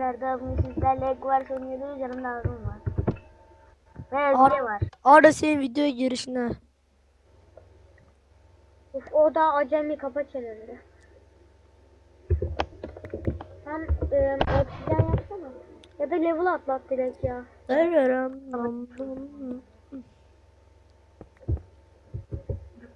Arda bugün sizlerle var oynuyoruz. Yanımda Harun var. Ve Özge var. Arda senin videoya girişine. Uf, o da acemi kafa çevirdi. Sen e, oksijen yapsana. Ya da level atlat direkt ya. Seviyorum.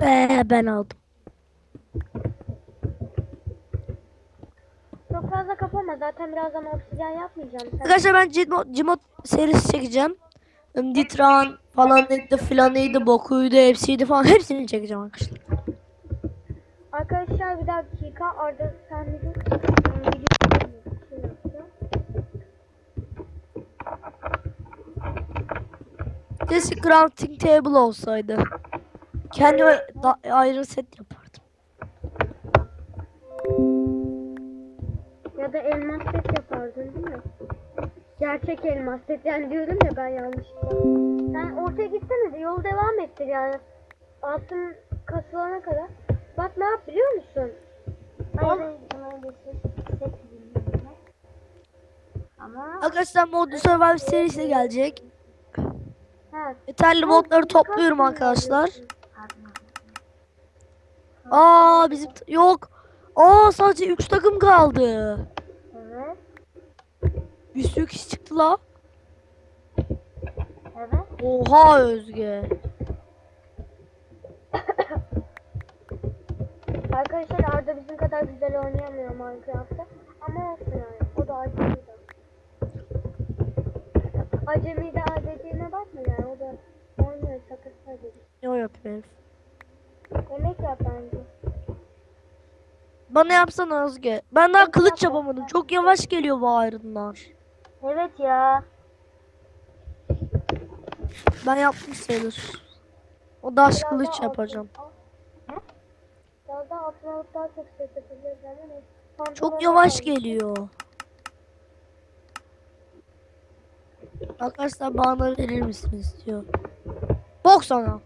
Ee, ben aldım. Çok fazla kapama zaten birazdan oksijen yapmayacağım. Sen Arkadaşlar ben Cimot, Cimot serisi çekeceğim. Ditran falan neydi filanıydı bokuydu hepsiydi falan hepsini çekeceğim arkadaşlar. Arkadaşlar bir dakika Arda sen bir. Keşke crafting table olsaydı. Kendime da- ayrı set yapardım. Ya da elmas set yapardın değil mi? Gerçek elmas set yani diyorum ya ben yanlışlıkla. Sen ortaya gitsene de yol devam ettir yani. Altın kasılana kadar. Bak ne yap biliyor musun? Hayır. Ama Arkadaşlar Modlu Survival serisi de gelecek. Ha. Yeterli modları topluyorum arkadaşlar. Aa bizim yok. Aa sadece 3 takım kaldı. Bir sürü kişi çıktı la. Evet. Oha Özge. Arkadaşlar Arda bizim kadar güzel oynayamıyor Minecraft'ta. Ama olsun yani. O da acemi de. Acemi de dediğine bakma yani. O da oynuyor şakası dedi. Ne o yapıyor? Yemek yap bence. Bana yapsana Özge. Ben daha kılıç yapamadım. Çok yavaş geliyor bu ayrınlar. Evet ya. Ben yaptım sayılır. O daş Biraz kılıç yapacağım. çok yavaş geliyor. Arkadaşlar bana verir misiniz diyor. Bok sana.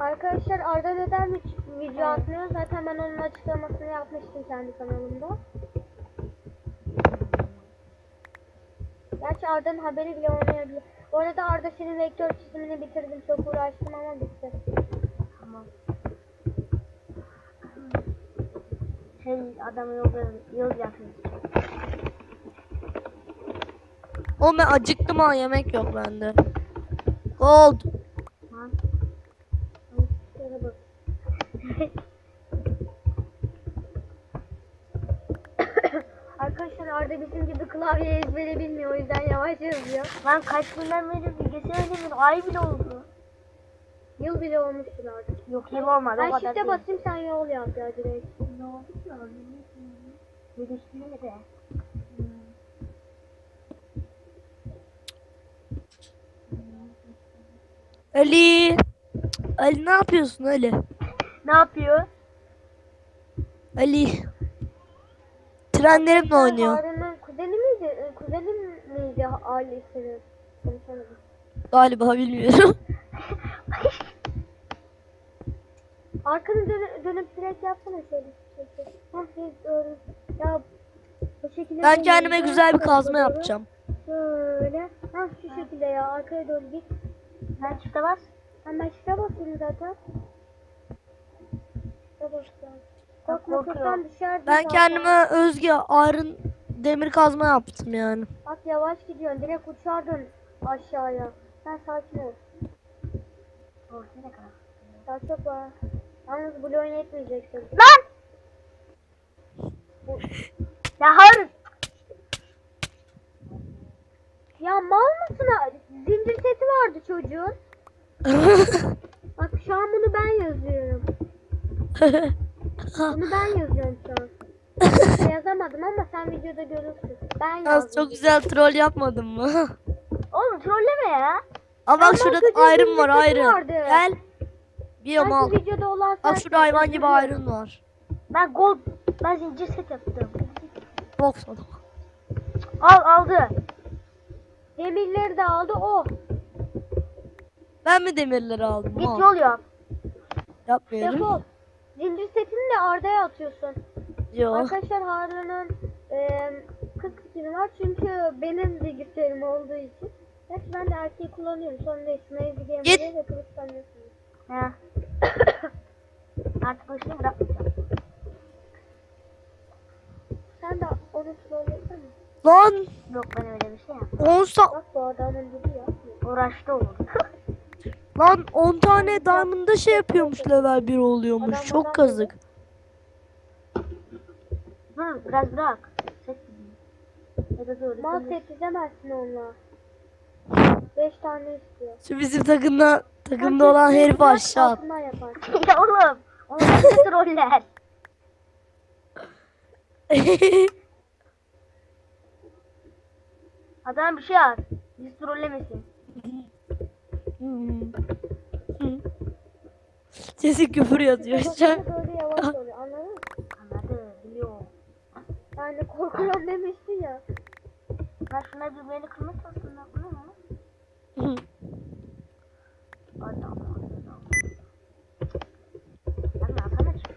Arkadaşlar Arda neden video atmıyor? Zaten ben onun açıklamasını yapmıştım kendi kanalımda. Gerçi Arda'nın haberi bile olmayabilir. Bu arada Arda senin vektör çizimini bitirdim. Çok uğraştım ama bitti. Tamam. Şey adamı yol, yol yapmış. Oğlum ben acıktım ha yemek yok bende. Gold. Lan. Şöyle bak. Arkadaşlar Arda bizim gibi klavye ezbere bilmiyor. O yüzden yavaş yazıyor. Lan kaç günden beri bilgisayar oynamıyorum. Ay bile oldu. Yıl bile olmuştur Arda. Yok yıl olmadı Ben değil. basayım sen yol yap ya direkt. Ne oldu ya? Geliştirme de. Ali. Ali ne yapıyorsun Ali? Ne yapıyor? Ali. Trenlerimle oynuyor. Harun'un kuzeni miydi? Ailesinin? Konuşamadım. Galiba bilmiyorum. Arkanı dönüp, dönüp direkt yapsana şöyle. şöyle. Hah evet, doğru. Ya bu şekilde Ben kendime ben güzel bir kazma yapacağım. Şöyle. Hah şu şekilde ya arkaya doğru git. Sen çifte bas. Ben ben şuraya basıyorum zaten. Şuraya basıyorum. Korkma düşer. Ben kendime özgü iron demir kazma yaptım yani. Bak yavaş gidiyorsun. Direkt uçardın aşağıya. Sen sakin ol. Ortaya ne kadar? Çok var. Yalnız bloğun yetmeyeceksin. Lan! Ya Harun! Ya mal mısın? Zincir seti vardı çocuğun. Bak şu an bunu ben yazıyorum. Bunu ben yazıyorum şu an. Ben yazamadım ama sen videoda görürsün. Ben Az yazdım. çok güzel troll yapmadım mı? Oğlum trolleme ya. Aa bak şurada iron var vardı. Gel. Bir Sanki mal. videoda olan Bak şurada hayvan gibi iron var. Ben gold, ben zincir set yaptım. Bok sana. Al aldı. Demirleri de aldı o. Ben mi demirleri aldım? Git yol yap. Yapmıyorum. Defol. Zincir setini de Arda'ya atıyorsun. Yo. Arkadaşlar Harun'un e, kız fikri var çünkü benim bilgisayarım olduğu için. Gerçi ben de erkeği kullanıyorum. Sonra bir Git. gamer'e ve kılıç sanıyorsunuz. He. Artık bu işini bırakmayacağım. Sen de onu trollesene. Lan Yok ben öyle bir şey yapmam. 10 sa- Bak bu adamın dili yapmıyor. Uğraştı olur. lan 10 tane diamond'da şey yapıyormuş level 1 oluyormuş. Adam Çok kazık. Dur biraz bırak. Ses dinle. Ya da dur. Set edemezsin onunla. 5 tane istiyor. Şu bizim takımda takımda olan herif aşağı at. altından yaparsın. ya oğlum. Onlar hepsi troller. Adam bir şey at. Bizi trollemesin. Sesi küfür yazıyor. Kafasına böyle yavaş oluyor anladın mı? Anladı. Biliyorum. Yani korkuyorum demiştin ya. Ben şunları birbirlerini kırmak çalışsın. Bu ne lan? Adam.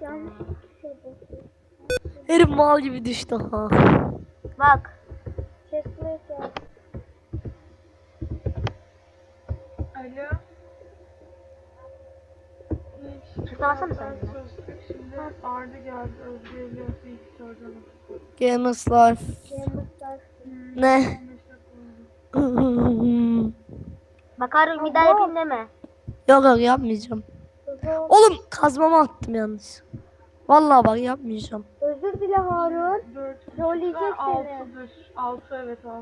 Yanlış bir şey herif mal gibi düştü ha. Bak. Chestplate ya. Alo. Çıkmasana sen Arda geldi. Özgür Elias'ı ilk soracağım. Gamers Life. Ne? Bak Harun bir daha yapayım deme. yok yok yapmayacağım. Oğlum kazmamı attım yalnız. Vallahi bak yapmayacağım. Özür dile Harun. 4 Trolleyecek seni. 6'dır. 6 evet 6.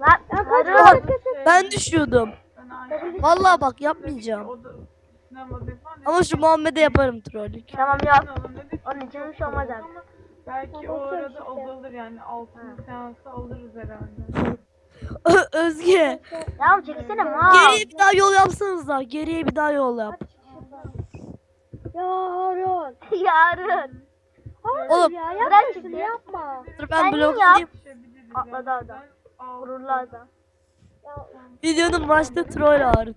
Lan Ya kaç Harun. kaç kaç kaç. Ben düşüyordum. Vallahi bak yapmayacağım. Da sinemada falan. Ama şu Muhammed'e yaparım trollük. Tamam yap. Onun için bir şey olmaz abi. Belki o arada işte. o da alır yani altın seansı alırız herhalde. Ö- Özge. Ya çekilsene mal. Geriye bir daha yol yapsanız da. Geriye bir daha yol yap. Ya Harun. Yarın. Harun Oğlum, ya bırak yapma şimdi. şunu yapma. Dur ben yap. bloklayayım. Düşebiliriz Atladı adam. Gururlu adam. Videonun başta troll ağrı.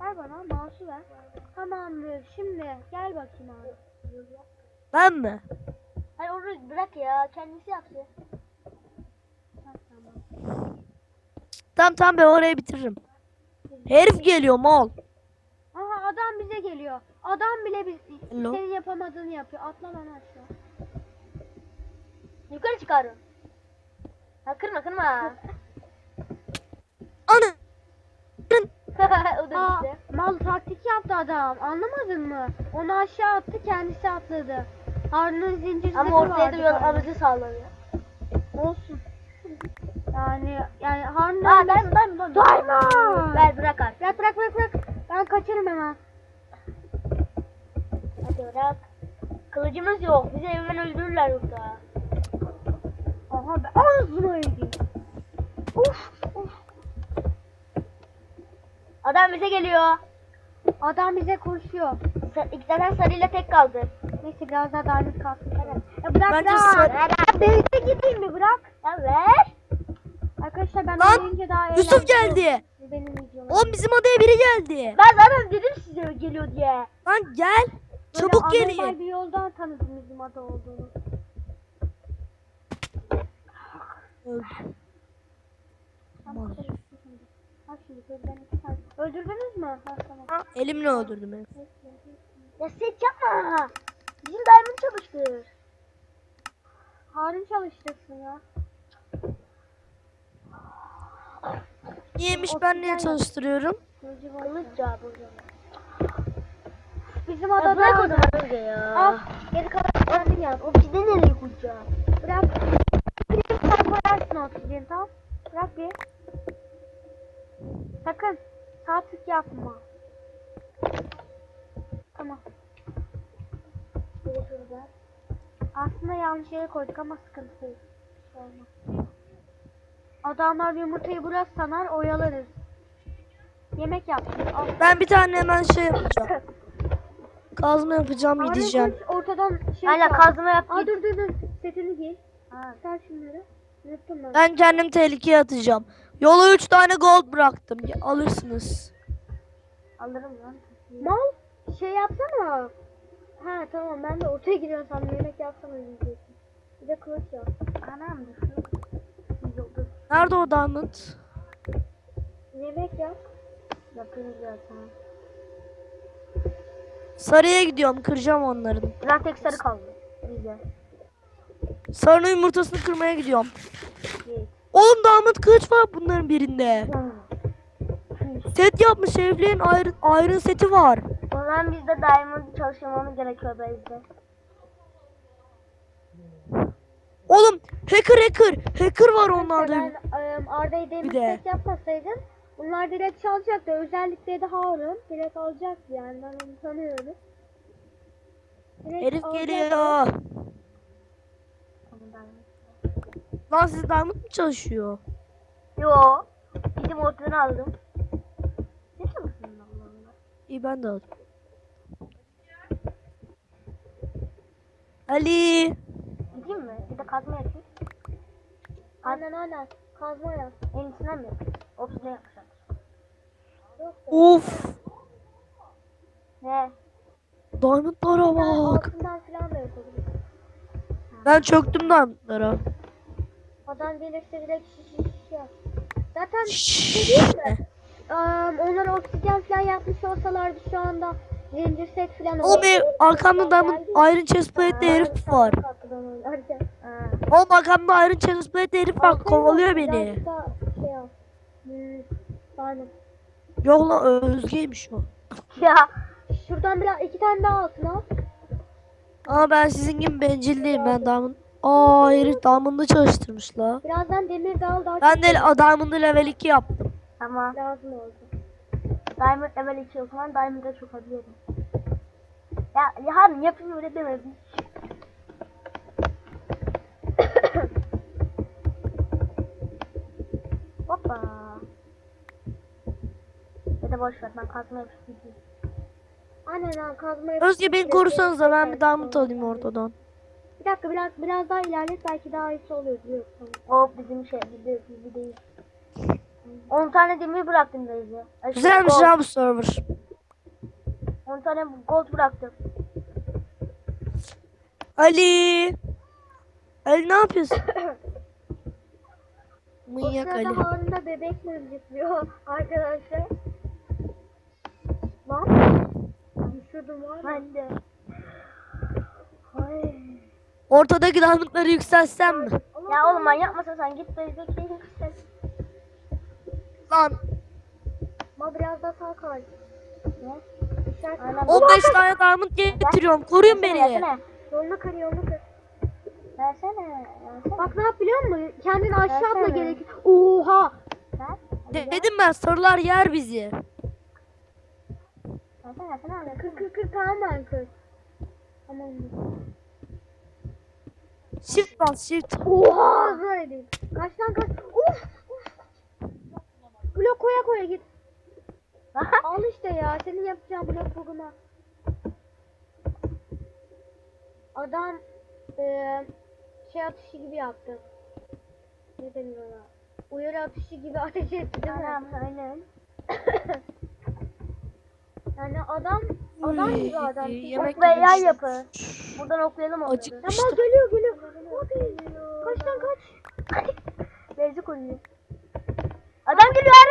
Ver bana mouse'u ver. Tamamdır. Şimdi gel bakayım abi. Ben mi? Hayır onu bırak ya. Kendisi yapsın. Tamam tamam ben orayı bitiririm. Herif geliyor mal. Aha adam bize geliyor. Adam bile biz, Hello. senin yapamadığını yapıyor. Atla lan aşağı. Yukarı çık Harun. Ha kırma kırma. Ana. o da Aa, mal taktik yaptı adam. Anlamadın mı? Onu aşağı attı kendisi atladı. Harun'un zincir zırhı Ama ortaya da vardı yol galiba. sağlanıyor. Olsun. Yani yani Harun'un Aa diamond diamond diamond. Diamond! Ver bırak artık. Bırak bırak bırak bırak. Ben kaçarım hemen. Hadi bırak. Kılıcımız yok. Bizi hemen öldürürler yoksa. Aha ben ağzına yedim. Uf uf. Adam bize geliyor. Adam bize koşuyor. Sa- İki tane sarıyla tek kaldı. Neyse biraz daha darlık kalsın. Ya bırak Bence lan. sarı- Ya Beyze gideyim mi bırak. Ya ver. Arkadaşlar ben Lan, oynayınca daha Yusuf geldi. olur. Benim videom. Oğlum bizim adaya biri geldi. Ben zaten dedim size geliyor diye. Lan gel. Çabuk Böyle geriye. anormal bir yoldan tanıdım bizim adı olduğunu. Öldü. Tamam. Bak şimdi gözden iki tane. Öldürdünüz mü? Ha tamam. Ha, elimle öldürdüm herif. Ya set yapma. Bizim diamond çalıştır. Harun çalıştırsın ya. Niyemiş ben niye çalıştırıyorum? Kılıç ya. Bizim Ya adada bırak o zaman öyle ya. Al. Geri kalan kendin yap. Obsidian nereye koyacağım? Bırak. Bir tane koyarsın oksijen tamam. Bırak bir. Sakın. Sağ tık yapma. Tamam. Şurada. Aslında yanlış yere koyduk ama sıkıntı değil. Olmaz. Adamlar yumurtayı burası sanar oyalarız. Yemek yap. Al. Ben bir tane hemen şey yapacağım. Kazma yapacağım Harun gideceğim. Ortadan şey Hala kazma yap. Aa dur dur dur. Setini giy. Ha. Sen şunları. Ben. Ben kendim tehlikeye atacağım. Yola 3 tane gold bıraktım. Ya, Alırsınız. Alırım lan. Mal şey yapsana. Ha tamam ben de ortaya gidiyorum sandım yemek yapsana diyecektim. Bir de kılıç yap. Anam. Yıldız Nerede o diamond? Yemek yap. yapıyoruz zaten. Sarıya gidiyorum kıracağım onların. Biraz tek sarı kaldı. Bize. Sarının yumurtasını kırmaya gidiyorum. Oğlum diamond kılıç var bunların birinde. Set yapmış evlerin iron, iron seti var. O zaman biz de diamond çalışmamız gerekiyor bizde. Oğlum hacker hacker. Hacker var onlarda. Ben Arda'yı demir Bir de. set yapmasaydım bunlar direkt çalacaktı. Özellikle de Harun direkt alacaktı yani ben onu tanıyorum. Direkt Herif geliyor. Lan siz diamond mı çalışıyor? Yo. Bizim ortadan aldım. Ne çalışıyorsun Allah Allah? İyi ben de aldım. Ali. Gideyim mi? Bir de kazma yapayım. Aynen aynen. Kazma yap. En iyisinden mi? Obsidian yapmışlar. Of. Ne? Diamondlara bak. altından falan da yapabiliriz. Ben çöktüm diamondlara. Adam gelirse direkt şiş şiş yap. Zaten Şşş. em, onlar oksijen falan yapmış olsalardı şu anda zincir set falan Oğlum ev, arkamda Geldi. iron chestplate'de herif var. Oğlum arkamda iron chestplate'de herif var. Kovalıyor beni. Şey. Hmm. Yok lan Özge'ymiş o. Ya. Şuradan biraz iki tane daha altın al. Ama ben sizin gibi bencil değilim. Ben diamond... Aa herif diamond'ı çalıştırmış la. Birazdan demir de al daha Ben de diamond'ı level 2 yaptım. Tamam. lazım oldu. Diamond level 2 o zaman Diamond'a çok habiliyorum. Ya yarın yapayım öyle demedim. Hoppa. Ya da boş ver ben kazma yapayım. Aynen ha kazma Özge beni korusanız da ben bir diamond alayım ortadan. Bir dakika biraz biraz daha ilerlet belki daha iyisi olur biliyorsun. O bizim şey bir bir değil. 10 tane demir bıraktım şey, Güzelmiş ya bu server. 10 tane gold bıraktım. Ali. Ali ne yapıyorsun? O Manyak Ali. sırada Harun'da bebek mızıklıyor arkadaşlar. Lan düşürdüm var mı? Ben de. Ay. Ortadaki diamondları yükseltsem mi? Ya oğlum manyak mısın sen git Beyze'deki yüksel. Lan Ama biraz daha sağ kal. Ne? İstersen Aynen. 15 tane diamond getiriyorum. Koruyun beni. Versene. yolunu kır yolunu kır. Versene. Versene. Bak ne yap biliyor musun? Kendini aşağı atma Versene. gerek. Oha! Ver. De- dedim ben sarılar yer bizi. Versene versene. versene. Kır kır kır tamam ben kır. Tamam. Shift bas shift. Oha! Böyle değil. Kaç lan kaç. Uf! Blok koya koya git. Al işte ya. Senin yapacağın blok bugüne. Adam eee şey atışı gibi yaptı. Ne deniyor ona? Uyarı atışı gibi ateş etti değil mi? Tamam aynen. Yani adam adam gibi adam. yemek Ok ve yay yedim. yapı. Buradan oklayalım onları. Acık- Tamam geliyor geliyor. Hadi. Kaç lan kaç. Beyze koruyor. Adam geliyor her.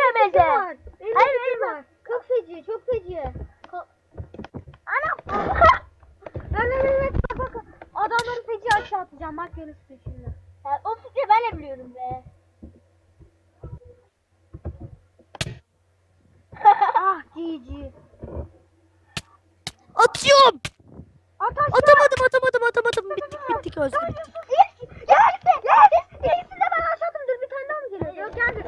Var. Hayır, Hayır. Çok feci çok feci. Lan lan. Bak bak. bak. Adamları feci aşağı atacağım. Bak görürsün şimdi. Ya, o fikri ben de biliyorum be. GG. Atıyorum. At aşağı. Atamadım atamadım atamadım. Bittik bittik Özge bittik. Yes! Yes! Yes! İkisini de ben aşağı attım. Dur bir tane daha mı geliyor? Yok geldi.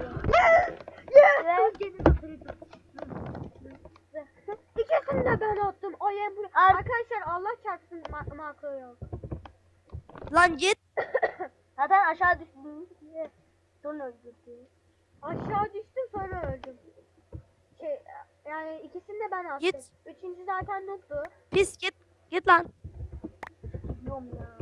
İkisini de ben attım. Bu. Ar- Arkadaşlar Allah çarpsın ma- makro yok. Lan git. Zaten aşağı. Sonra öldürdü. Aşağı düştüm sonra öldüm. Şey yani Git. Üçüncü zaten noktu. Pis git. Git lan. Gidiyorum ya.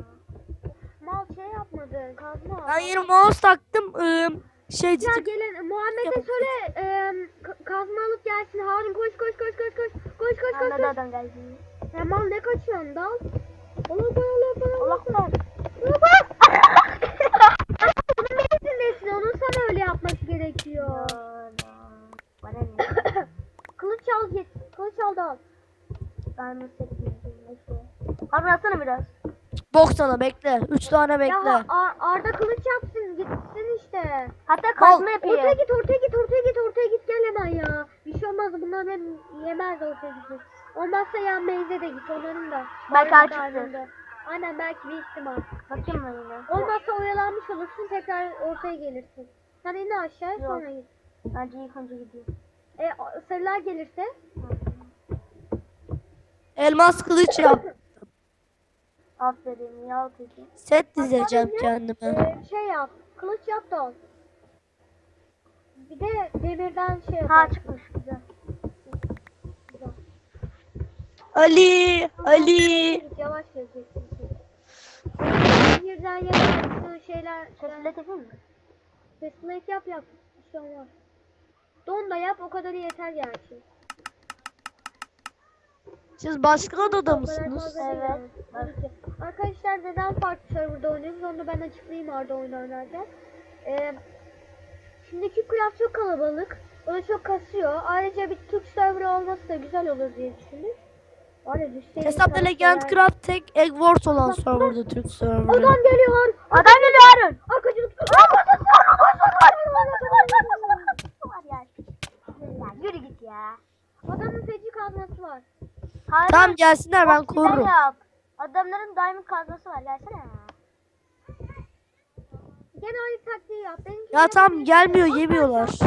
Mal şey yapmadı. Kazma. Ben yeni mouse taktım. ıı, şey Ya tık- gelin Muhammed'e söyle ka- kazma alıp gelsin. Harun koş koş koş koş koş. Koş koş koş Anladı koş. adam geldi. Ya mal ne kaçıyorsun dal? Allah Allah. Allah Allah. Allah. al da al. Atsana biraz. Bok sana bekle. Üç tane bekle. Ya Arda kılıç yapsın gitsin işte. Hatta kazma yapayım. Ortaya git ortaya git ortaya git ortaya git gel hemen ya. Bir şey olmaz bunlar ben yemez ortaya git. Olmazsa ya meyze de git onların da. Belki açıktır. Aynen belki bir ihtimal. Bakayım ben yine. Olmazsa oyalanmış olursun tekrar ortaya gelirsin. Sen in aşağıya sonra git. Bence ilk önce gidiyor. E sarılar gelirse? Hı. Elmas kılıç yap. Aferin ya peki. Set dizeceğim kendime. e, şey yap. Kılıç yap da ol. Bir de demirden şey yap. Ha çıkmış güzel. Ali, Ali. Yavaş geleceksin. Birden yaptığı şeyler Sesle yapayım mı? Facelift yap yap. Bir şey olmaz. Don da yap o kadar yeter gerçi. Siz başka odada mısınız? Evet. Arkadaşlar neden farklı serverda oynuyoruz onu ben açıklayayım Arda oyun oynarken. Ee, şimdi Craft çok kalabalık. O da çok kasıyor. Ayrıca bir Türk serverı olması da güzel olur diye düşseydik Hesapta Legend Craft tek Egg Wars olan serverda Türk serverı. Adam geliyor. Adam geliyor. Arkacılık. Yürü git ya. Adamın feci kazması var. Harun, Tamam gelsinler ben güzel korurum. yap. Adamların diamond kazması var gelsene. Gene aynı taktiği yap. Benimki Ya tam gelmiyor yemiyorlar.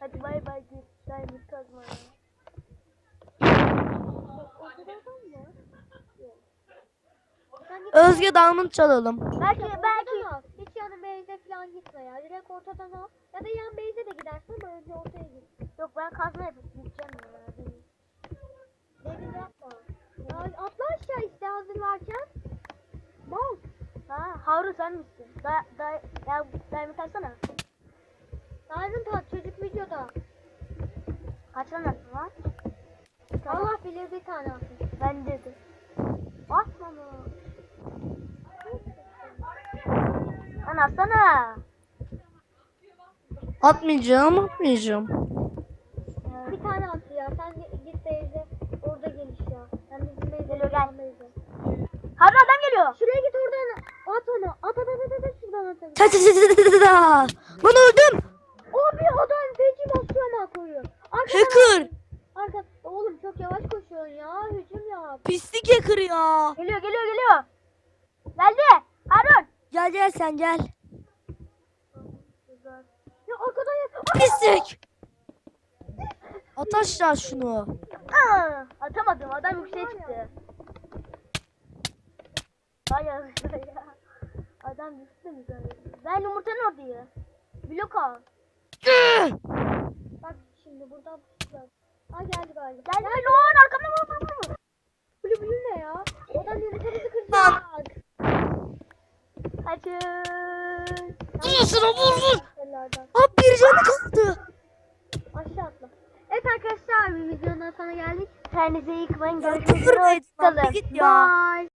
Hadi bay bay git. Diamond kazma. Özge Diamond çalalım. Belki ortadan belki. al. Hiç yanı falan gitme ya. Direkt ortadan al. Ya da yan base'e de gidersin ama önce ortaya git. Yok ben kazma yapıp gideceğim ya. Demir yapma. Ya atla aşağı işte hazırlarken. Mal. Ha Harun sen misin? Da, da, ya diamond atsana. Diamond at çocuk videoda. Kaç tane attın lan? Allah bilir bir tane atın. Ben dedi. Atma mı? Lan atsana. Atmayacağım, atmayacağım. Bir tane attı ya. Sen gi- git base'e orada geliş ya. Sen bizim base'e Geliyor, gel. Harun adam geliyor. Şuraya git oradan at onu. At at at at at şuradan at. Ta ta ta ta ta. Lan öldüm. O bir adam feci basıyor makoyu. Arkadan Hacker. Arka. Oğlum çok yavaş koşuyorsun ya. Hücum yap. Pislik hacker ya. Geliyor geliyor geliyor. Geldi. Harun. Gel gel sen gel. Ya arkadan. Pislik. At aşağı şunu. Aa, atamadım. Adam yükseğe çıktı. Vay ya. Adam düştü mü? Ben yumurtanın oradayım. Blok al. Bak şimdi buradan tutacağız. Ha geldi galiba. Geldi mi lan? Arkamda vur vur vur. Blue blue ne ya? Adam yumurtamızı kıracak. Kaçın. Vurmasına vur vur. Abi bir canı kaldı. Aşağı atla. Evet arkadaşlar bir videonun sonuna geldik. Kendinize iyi bakın. Görüşmek üzere. git ya. Bye.